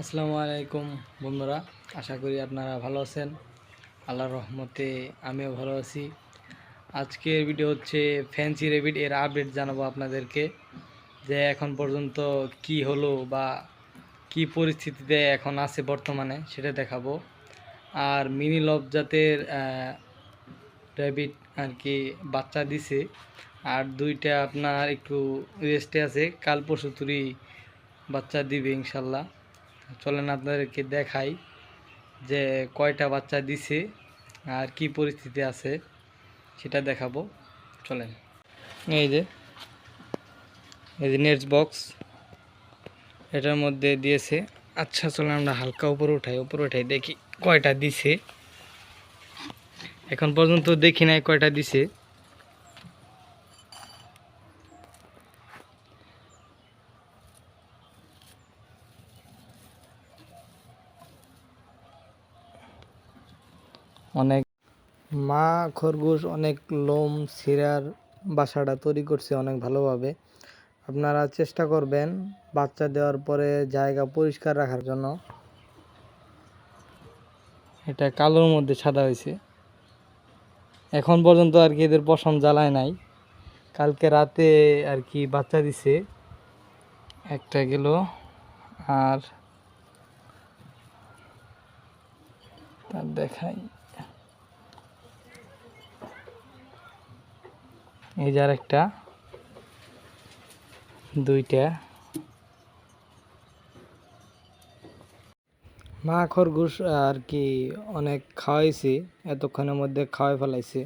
আসসালামু আলাইকুম, বন্ধুরা। আশা করি আপনারা ভালো আছেন। আল্লাহর রহমতে আমিও ভালো আছি। আজকের ভিডিও হচ্ছে ফ্যান্সি রেবিট এর আপডেট জানাব আপনাদেরকে। যে এখন পর্যন্ত কি হলো বা কি পরিস্থিতিতে এখন আছে বর্তমানে সেটা দেখাবো। আর মিনি লব জাতের র্যাবিট আর কি বাচ্চা দিছে। আর দুইটা আপনার একটু রেস্টে আছে। কাল পরশু তুরি বাচ্চা দিবে ইনশাল্লাহ। চলেন আপনাদেরকে দেখাই যে কয়টা বাচ্চা দিছে আর কি পরিস্থিতি আছে, সেটা দেখাবো। চলেন। এই যে এই যে নেটস বক্স, এটার মধ্যে দিয়েছে। আচ্ছা চলেন আমরা হালকা উপরে উঠাই উপরে উঠাই দেখি কয়টা দিছে। এখন পর্যন্ত দেখি নাই কয়টা দিছে। অনেক মা খরগোশ অনেক লোম সিরার বাসাটা তৈরি করছে অনেক ভালোভাবে। আপনারা চেষ্টা করবেন বাচ্চা দেওয়ার পরে জায়গা পরিষ্কার রাখার জন্য। এটা কালোর মধ্যে সাদা হয়েছে। এখন পর্যন্ত আর কি এদের পশম জ্বালায় নাই। কালকে রাতে আর কি বাচ্চা দিছে। একটা গেল আর তার দেখাই। এই যে একটা দুইটা। মা খরগোশ আর কি অনেক খাওয়াইছি, এতক্ষণের মধ্যে খাওয়াই ফেলাইছে।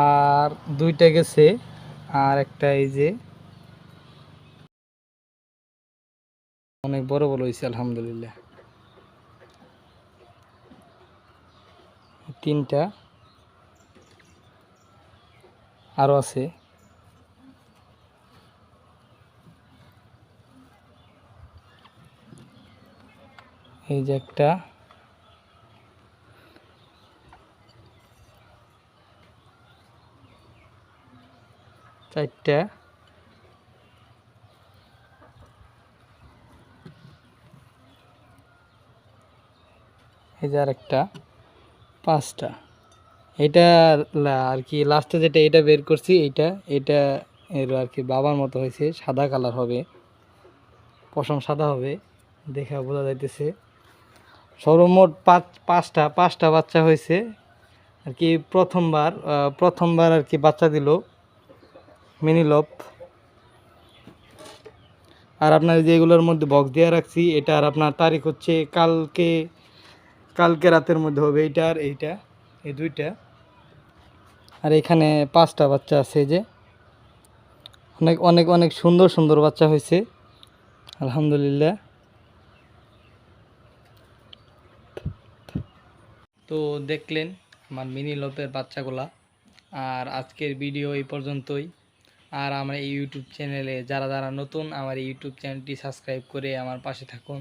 আর দুইটা গেছে, আর একটা এই যে অনেক বড় বড় হয়েছে আলহামদুলিল্লাহ। তিনটা। আরও আছে। এই যে একটা। চারটা। এই যে আরেকটা। পাঁচটা। এটা আর কি লাস্টে যেটা এটা বের করছি এইটা এটা এর আর কি বাবার মতো হয়েছে, সাদা কালার হবে, পশম সাদা হবে, দেখে বোঝা যাইতেছে। সর্বমোট পাঁচ, পাঁচটা পাঁচটা বাচ্চা হয়েছে, আর কি প্রথমবার প্রথমবার আর কি বাচ্চা দিল, মিনিলপ। আর আপনার যে এগুলোর মধ্যে বক্স দিয়ে রাখছি, এটা আর আপনার তারিখ হচ্ছে কালকে কালকে রাতের মধ্যে হবে, এইটা আর এইটা, এই দুইটা। আর এখানে পাঁচটা বাচ্চা আছে যে। অনেক অনেক অনেক সুন্দর সুন্দর বাচ্চা হয়েছে। আলহামদুলিল্লাহ। তো দেখলেন আমার মিনি লোপের বাচ্চাগুলা। আর আজকের ভিডিও এই পর্যন্তই। আর আমার এই ইউটিউব চ্যানেলে যারা যারা নতুন, আমার ইউটিউব চ্যানেলটি সাবস্ক্রাইব করে আমার পাশে থাকুন।